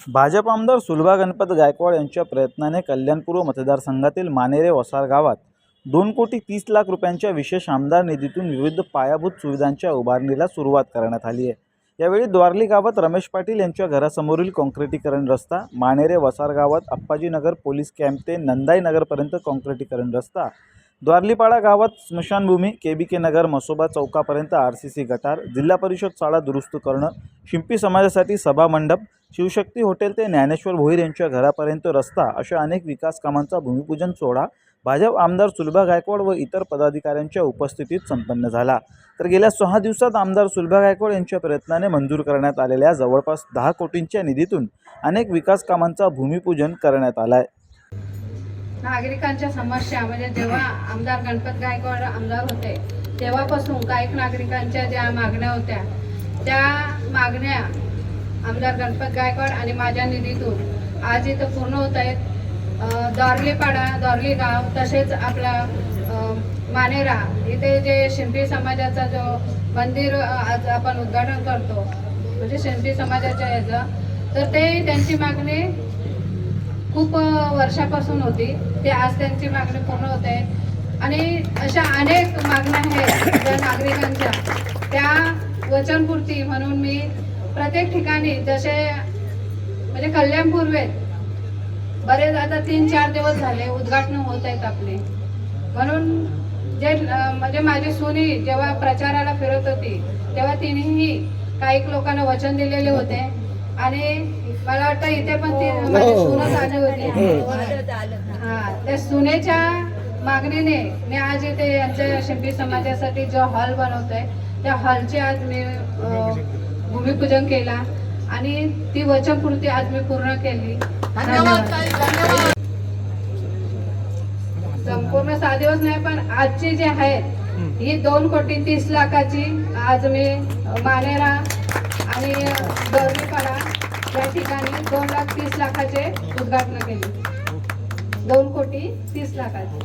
भाजप आमदार सुलभा गणपत गायकवाड यांच्या प्रयत्नाने कल्याणपूर्व मतदारसंघातील मानेरे वसार गावात दोन कोटी तीस लाख रुपयांच्या विशेष आमदार निधीतून विविध पायाभूत सुविधांच्या उभारणीला सुरुवात करण्यात आली आहे. यावेळी द्वारली गावात रमेश पाटील यांच्या घरासमोरील काँक्रिटीकरण रस्ता मानेरे वसार गावात अप्पाजीनगर पोलीस कॅम्प ते नंदाई नगरपर्यंत काँक्रिटीकरण रस्ता द्वारलीपाडा गावात स्मशानभूमी K B K Nagar Masoba चौकापर्यंत आर सी सी गटार जिल्हा परिषद शाळा दुरुस्त करणं शिंपी समाजासाठी सभामंडप शिवशक्ती हॉटेल ते ज्ञानेश्वर भोईर यांच्या घरापर्यंत रस्ता अशा अनेक विकास कामांचा भूमिपूजन सोहळा भाजप आमदार सुलभा गायकवाड व इतर पदाधिकाऱ्यांच्या उपस्थितीत संपन्न झाला. तर गेल्या सहा दिवसात आमदार सुलभा गायकवाड यांच्या प्रयत्नाने मंजूर करण्यात आलेल्या जवळपास दहा कोटींच्या निधीतून अनेक विकास कामांचा भूमिपूजन करण्यात आला आहे नागरिकांच्या समस्या म्हणजे जेव्हा आमदार गणपत गायकवाड आमदार होते तेव्हापासून काही नागरिकांच्या ज्या मागण्या होत्या त्या मागण्या आमदार गणपत गायकवाड आणि माझ्या निधीतून आज इथं पूर्ण होत आहेत. दॉर्लीपाडा दॉर्ली गाव तसेच आपला मानेरा इथे जे शिंपी समाजाचा जो मंदिर आज आपण उद्घाटन करतो म्हणजे शिंपी समाजाच्या याचं तर ते त्यांची मागणी खूप वर्षापासून होती. ते आज त्यांची मागणी पूर्ण होत आहे. आणि अशा अनेक मागण्या आहेत ज्या नागरिकांच्या. त्या वचनपूर्ती म्हणून मी प्रत्येक ठिकाणी जसे म्हणजे कल्याण पूर्वेत बरेच आता तीन चार दिवस झाले उद्घाटन होत आहेत आपले. म्हणून जे म्हणजे माझी सुनी जेव्हा प्रचाराला फिरत होती तेव्हा तिनेही काही लोकांना वचन दिलेले होते. आणि मला वाटतं इथे पण ती माझी सूनच आली होती. हा. त्या सुनेच्या मागणीने मी आज इथे यांच्या शिंपी समाजासाठी जो हॉल बनवतोय त्या हॉलचे आज मी भूमिपूजन केला आणि ती वचनपूर्ती आज मी पूर्ण केली. धन्यवाद संपूर्ण सहा दिवस नाही पण आजची जी आहेत ही दोन कोटी तीस लाखाची आज मी मानेरा आणि गौरीपाडा या ठिकाणी दोन लाख तीस लाखाचे उद्घाटन केले. दोन कोटी तीस लाखाचे.